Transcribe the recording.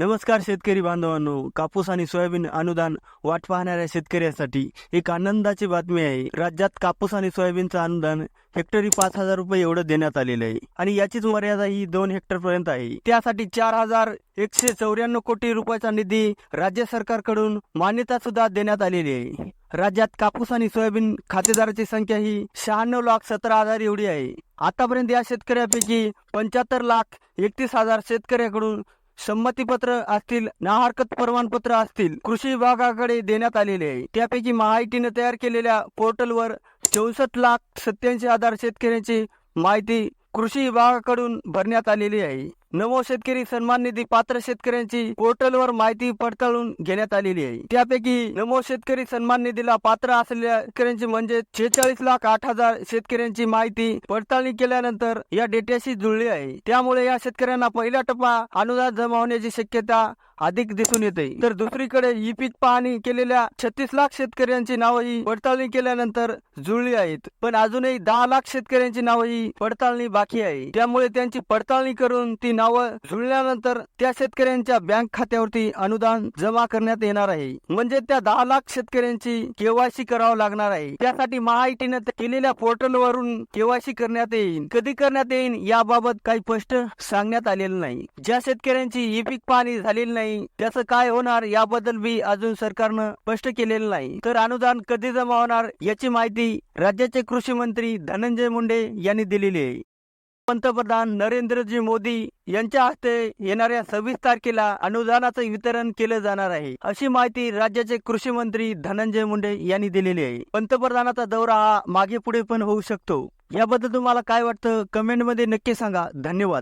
नमस्कार शेतकरी बांधवांनो कापूस आणि सोयाबीन अनुदान वाट पाहणाऱ्या शेतकऱ्यांसाठी एक आनंदाची बातमी आहे. राज्यात कापूस आणि सोयाबीनचं अनुदान हेक्टरी पाच हजार रुपये एवढं देण्यात आलेलं आहे. आणि याचीच मर्यादा ही दोन हेक्टर पर्यंत आहे. त्यासाठी चार हजार एकशे चौऱ्याण्णव कोटी रुपयाचा निधी राज्य सरकारकडून मान्यता सुद्धा देण्यात आलेली आहे. राज्यात कापूस आणि सोयाबीन खातेदाराची संख्या ही शहाण्णव लाख सतरा हजार एवढी आहे. आतापर्यंत या शेतकऱ्यापैकी पंच्याहत्तर लाख एकतीस हजार शेतकऱ्याकडून संमतीपत्र असतील ना हरकत प्रमाणपत्र असतील कृषी विभागाकडे देण्यात आलेले आहे. त्यापैकी महाआयटीने तयार केलेल्या पोर्टलवर चौसष्ट लाख सत्याऐंशी हजार शेतकऱ्यांची माहिती कृषी विभागाकडून भरण्यात आलेली आहे. नमो शेतकरी सन्मान निधी पात्र शेतकऱ्यांची पोर्टलवर माहिती पडताळून घेण्यात आलेली आहे. त्यापैकी नमो शेतकरी सन्मान निधीला पात्र असलेल्या शेतकऱ्यांची म्हणजे छेचाळीस लाख आठ हजार शेतकऱ्यांची माहिती पडताळणी केल्यानंतर या डेट्याशी जुळली आहे. त्यामुळे या शेतकऱ्यांना पहिला टप्पा अनुदान जमा होण्याची शक्यता अधिक दिसून येते तर दुसरीकडे ई पीक पाहणी केलेल्या छत्तीस लाख शेतकऱ्यांची नावं ही पडताळणी केल्यानंतर जुळली आहेत. पण अजूनही दहा लाख शेतकऱ्यांची नावं ही पडताळणी बाकी आहे. त्यामुळे त्यांची पडताळणी करून ती नावं जुळल्यानंतर त्या शेतकऱ्यांच्या बँक खात्यावरती अनुदान जमा करण्यात येणार आहे. म्हणजे त्या दहा लाख शेतकऱ्यांची केवायसी करावं लागणार आहे. त्यासाठी महाआयटीनं केलेल्या पोर्टलवरून केवायसी करण्यात येईल कधी करण्यात येईल याबाबत काही स्पष्ट सांगण्यात आलेलं नाही. ज्या शेतकऱ्यांची ई पीक पाहणी झालेली नाही नाही. त्याचं काय होणार याबद्दल बी अजून सरकारनं स्पष्ट केलेलं नाही. तर अनुदान कधी जमा होणार याची माहिती राज्याचे कृषी मंत्री धनंजय मुंडे यांनी दिलेली आहे. पंतप्रधान नरेंद्रजी मोदी यांच्या हस्ते येणाऱ्या सव्वीस तारखेला अनुदानाचं वितरण केलं जाणार आहे. अशी माहिती राज्याचे कृषी मंत्री धनंजय मुंडे यांनी दिलेली आहे. पंतप्रधानाचा दौरा हा मागे पुढे पण होऊ शकतो. याबद्दल तुम्हाला काय वाटतं? कमेंटमध्ये नक्की सांगा. धन्यवाद.